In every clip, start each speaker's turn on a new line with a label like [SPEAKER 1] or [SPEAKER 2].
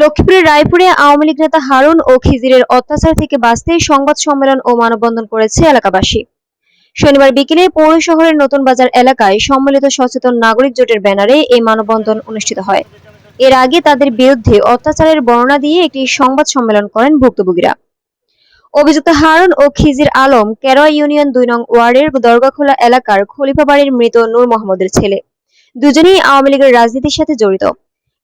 [SPEAKER 1] লক্ষ্মীপুরের রায়পুরে আওয়ামী লীগ নেতা হারুন ও খিজিরের অত্যাচার থেকে বাঁচতে সংবাদ সম্মেলন ও মানববন্ধন করেছে এলাকাবাসী। শনিবার বিকেলে পৌর শহরের নতুন বাজার এলাকায় সম্মিলিত সচেতন নাগরিক জোটের ব্যানারে এই মানববন্ধন অনুষ্ঠিত হয়। এর আগে তাদের বিরুদ্ধে অত্যাচারের বর্ণনা দিয়ে একটি সংবাদ সম্মেলন করেন ভুক্তভোগীরা। অভিযুক্ত হারুন ও খিজির আলম কেরোয়া ইউনিয়ন দুই নং ওয়ার্ডের দরগাখোলা এলাকার খলিফাবাড়ির মৃত নূর মোহাম্মদের ছেলে। দুজনেই আওয়ামী লীগের রাজনীতির সাথে জড়িত।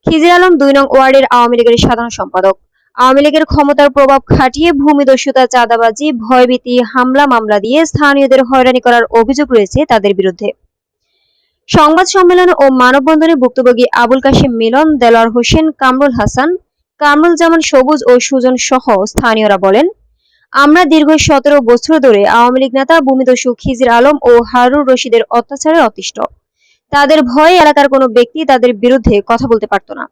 [SPEAKER 1] খিজির আলম দুই নং ওয়ার্ডের আওয়ামী লীগের সাধারণ সম্পাদক। আওয়ামী লীগের ক্ষমতার প্রভাব খাটিয়ে ভূমিদস্যুতা, চাঁদাবাজি, ভয়ভীতি, হামলা, মামলা দিয়ে স্থানীয়দের হয়রানি করার অভিযোগ রয়েছে তাদের বিরুদ্ধে। সংবাদ সম্মেলন ও মানববন্ধনে ভুক্তভোগী আবুল কাশিম মিলন দেলার হোসেন, কামরুল হাসান কামরুল জামান সবুজ ও সুজন সহ স্থানীয়রা বলেন, আমরা দীর্ঘ সতেরো বছর ধরে আওয়ামী লীগ নেতা, ভূমিদস্যু খিজির আলম ও হারুর রশিদের অত্যাচারে অতিষ্ঠ। তাদের ভয়ে এলাকার কোনো ব্যক্তি তাদের বিরুদ্ধে কথা বলতে পারত না।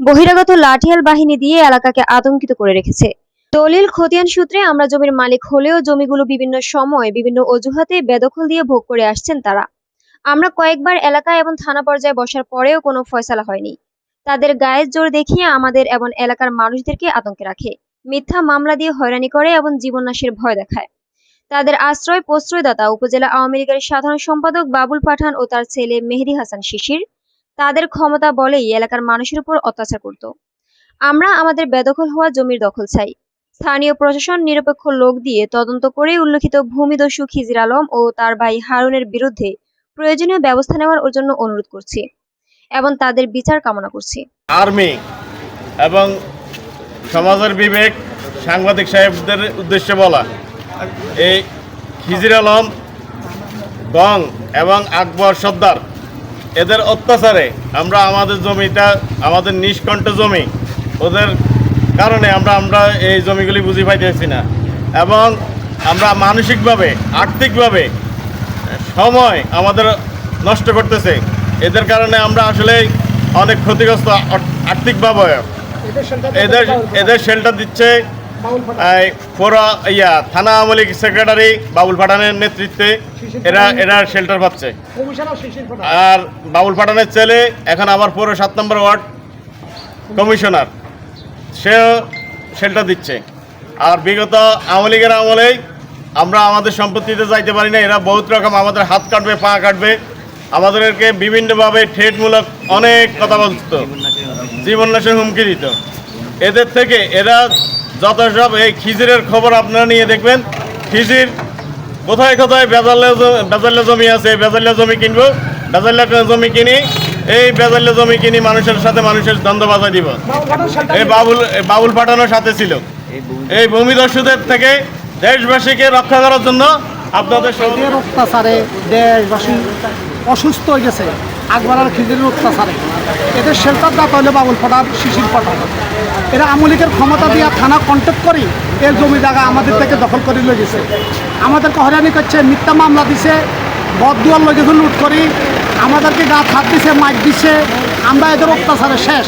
[SPEAKER 1] বহিরাগত লাঠিয়াল বাহিনী দিয়ে এলাকাকে আতঙ্কিত করে রেখেছে। দলিল খতিয়ান সূত্রে আমরা জমির মালিক হলেও জমিগুলো বিভিন্ন সময় বিভিন্ন অজুহাতে বেদখল দিয়ে ভোগ করে আসছেন তারা। আমরা কয়েকবার এলাকা এবং থানা পর্যায়ে বসার পরেও কোনো ফয়সালা হয়নি। তাদের গায়ের জোর দেখিয়ে আমাদের এবং এলাকার মানুষদেরকে আতঙ্কে রাখে, মিথ্যা মামলা দিয়ে হয়রানি করে এবং জীবননাশের ভয় দেখায়। তাদের আশ্রয় প্রশ্রয়দাতা উপজেলা আওয়ামী লীগের সাধারণ সম্পাদক বাবুল পাঠান ও তার ছেলে মেহেদি হাসান শিশির তাদের ক্ষমতা বলেই এলাকার মানুষের উপর অত্যাচার করত। আমরা আমাদের বেদখল হওয়া জমির দখল চাই। স্থানীয় প্রশাসন নিরপেক্ষ লোক দিয়ে তদন্ত করে উল্লেখিত ভূমিদস্যু খিজির আলম ও তার ভাই হারুনের বিরুদ্ধে প্রয়োজনীয় ব্যবস্থা নেওয়ার জন্য অনুরোধ করছি এবং তাদের বিচার কামনা করছি।
[SPEAKER 2] আর্মি এবং সমাজের বিবেক সাংবাদিক সাহেবদের উদ্দেশ্যে বলা। এই খিজির আলম গং এবং আকবর সর্দার এদের অত্যাচারে আমরা আমাদের জমিটা আমাদের নিষ্কণ্ঠ জমি ওদের কারণে আমরা আমরা এই জমিগুলি বুঝি পাইতেছি না। এবং আমরা মানসিকভাবে আর্থিকভাবে সময় আমাদের নষ্ট করতেছে। এদের কারণে আমরা আসলে অনেক ক্ষতিগ্রস্ত আর্থিকভাবে। এদের এদের শেল্টার দিচ্ছে পৌর ইয়া থানা আওয়ামী লীগ সেক্রেটারি বাবুল পাঠানের নেতৃত্বে এরা এরা শেল্টার পাচ্ছে। আর বাবুল পাঠানের ছেলে এখন আবার পৌর সাত নম্বর ওয়ার্ড কমিশনার। সেও শেল্টার দিচ্ছে। আর বিগত আওয়ামী লীগের আমলেই আমরা আমাদের সম্পত্তিতে যাইতে পারি না। এরা বহুত রকম আমাদের হাত কাটবে পা কাটবে। আমাদেরকে বিভিন্নভাবে ঠেটমূলক অনেক কথা বলতো। জীবন নাশের হুমকি দিত। এদের থেকে এরা যত সব এই খিজিরের খবর আপনারা নিয়ে দেখবেন। খিজির কোথায় কোথায় বেজাল্লা বেজাল্লা জমি আছে বেজাল্লা জমি কিনবো, বেজাল্লা জমি কিনি, এই বেজাল্লা জমি কিনি মানুষের সাথে মানুষের দ্বন্দ্ব বাজায় দিব। এই বাবুল বাবুল পাঠানোর সাথে ছিল। এই ভূমিদস্যুদের থেকে দেশবাসীকে রক্ষা করার জন্য আপনাদের
[SPEAKER 3] অত্যাচারে দেশবাসী অসুস্থ হয়ে গেছে। আকবর আর খিজিরের অত্যাচারে এদের শেল্টার দাতা হলে বাবুল ফটার শিশির ফটার এরা আমলিকের ক্ষমতা দিয়ে থানা কন্ট্যাক্ট করি এর জমি জায়গা আমাদের থেকে দখল করে লয়ে গেছে। আমাদেরকে হয়রানি করছে, মিথ্যা মামলা দিছে বদুয়ার লগে লুট করি। আমাদেরকে গা হাত দিছে, মাইক দিছে। আমরা এদের অত্যাচারে শেষ।